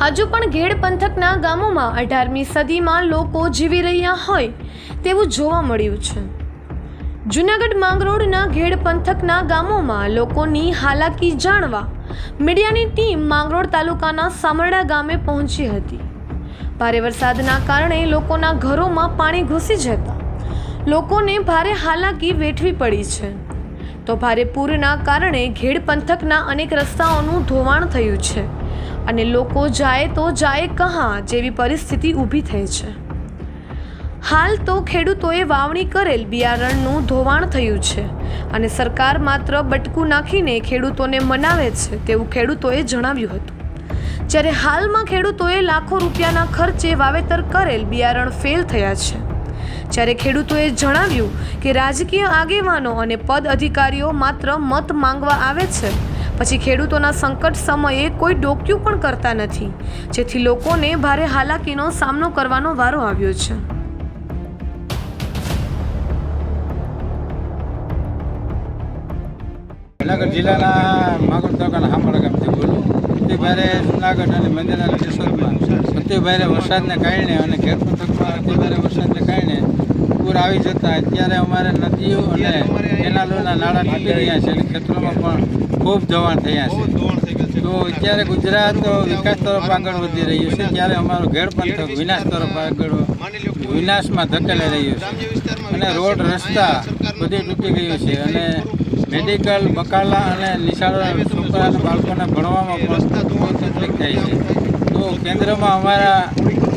હજુ પણ ઘેડ પંથકના ગામોમાં અઢારમી સદીમાં લોકો જીવી રહ્યા હોય તેવું જોવા મળ્યું છે. જૂનાગઢ માંગરોળના ઘેડ પંથકના ગામોમાં લોકોની હાલાકી જાણવા મીડિયાની ટીમ માંગરોળ તાલુકાના સામરડા ગામે પહોંચી હતી. ભારે વરસાદના કારણે લોકોના ઘરોમાં પાણી ઘૂસી જતા લોકોને ભારે હાલાકી વેઠવી પડી છે. તો ભારે પૂરના કારણે ઘેડ પંથકના અનેક રસ્તાઓનું ધોવાણ થયું છે. અને લોકો જાય તો જાય કહાં જેવી પરિસ્થિતિ ઊભી થઈ છે. હાલ તો ખેડૂતોએ વાવણી કરેલ બિયારણનું ધોવાણ થયું છે અને સરકાર માત્ર બટકું નાખીને ખેડૂતોને મનાવે છે તેવું ખેડૂતોએ જણાવ્યું હતું. જ્યારે હાલમાં ખેડૂતોએ લાખો રૂપિયાના ખર્ચે વાવેતર કરેલ બિયારણ ફેલ થયા છે. જ્યારે ખેડૂતોએ જણાવ્યું કે રાજકીય આગેવાનો અને પદ અધિકારીઓ માત્ર મત માંગવા આવે છે પછી ખેડૂતોના સંકટ સમયે કોઈ ડોક્યું પણ કરતા નથી. જેથી લોકોને ભારે હાલાકીનો સામનો કરવાનો વારો આવ્યો છે. જુનાગઢ જિલ્લાના માગોળ તાલુકાના હાંભળા ગામથી બોલું. ભારે જુનાગઢ અને મંદિરના રિસોર્ટમાં અતિ ભારે વરસાદને કારણે અને ખેડ પંથકમાં અતિ ભારે વરસાદને કારણે પૂર આવી જતા અત્યારે અમારે નદીઓ અને કેનાલોના નાળા તૂટી રહ્યા છે અને ખેતરોમાં પણ ખૂબ ધોવાણ થયા છે. તો અત્યારે ગુજરાત વિકાસ તરફ આગળ વધી રહ્યું છે. ત્યારે અમારું ઘેડ પંથક વિનાશ તરફ આગળ વિનાશમાં ધકેલાઈ રહ્યું છે. અને રોડ રસ્તા બધી તૂટી ગયું છે. અને મેડિકલ બકાલા અને નિશાળો છોકરા અને બાળકોને ભણવામાં પણ બહુ તકલીફ થાય છે. તો કેન્દ્રમાં અમારા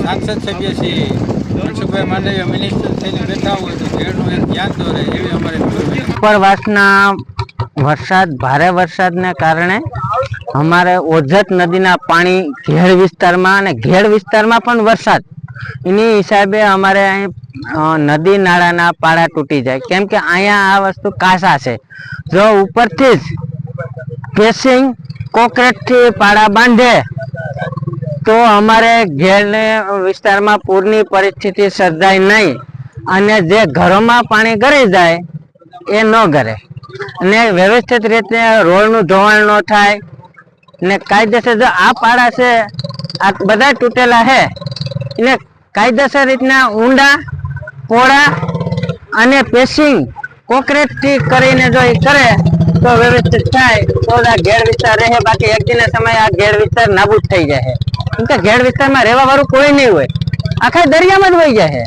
સાંસદ સભ્ય શ્રી મનસુખભાઈ માંડવીયા ઉપરવાસના વરસાદ, ભારે વરસાદને કારણે અમારે ઓજત નદીના પાણી ઘેડ વિસ્તારમાં અને ઘેડ વિસ્તારમાં પણ વરસાદ. એની હિસાબે અમારે અહીં નદી નાળાના પાળા તૂટી જાય. કેમ કે અહીંયા આ વસ્તુ કાસા છે. જો ઉપરથી જ કેસિંગ કોકરેટથી પાળા બાંધે તો અમારે ઘેરને વિસ્તારમાં પૂરની પરિસ્થિતિ સર્જાય નહીં અને જે ઘરોમાં પાણી ગળી જાય એ ન ગરે. અને વ્યવસ્થિત રીતે રોડનું ધોવાણ ન થાય ને કાયદેસર જો આ પાડા છે, આ બધા તૂટેલા છે એને કાયદેસર રીતના ઊંડા, પોળા અને પેસિંગ કોન્ક્રીટથી કરીને જો એ કરે તો વ્યવસ્થિત થાય. તો આ ઘેર વિસ્તાર રહે, બાકી એક દિને સમયે આ ઘેર વિસ્તાર નાબૂદ થઈ જાય. કેમ કે ઘેડ વિસ્તારમાં રહેવા વાળું કોઈ નહીં હોય. આખા દરિયામાં જ વહી જાય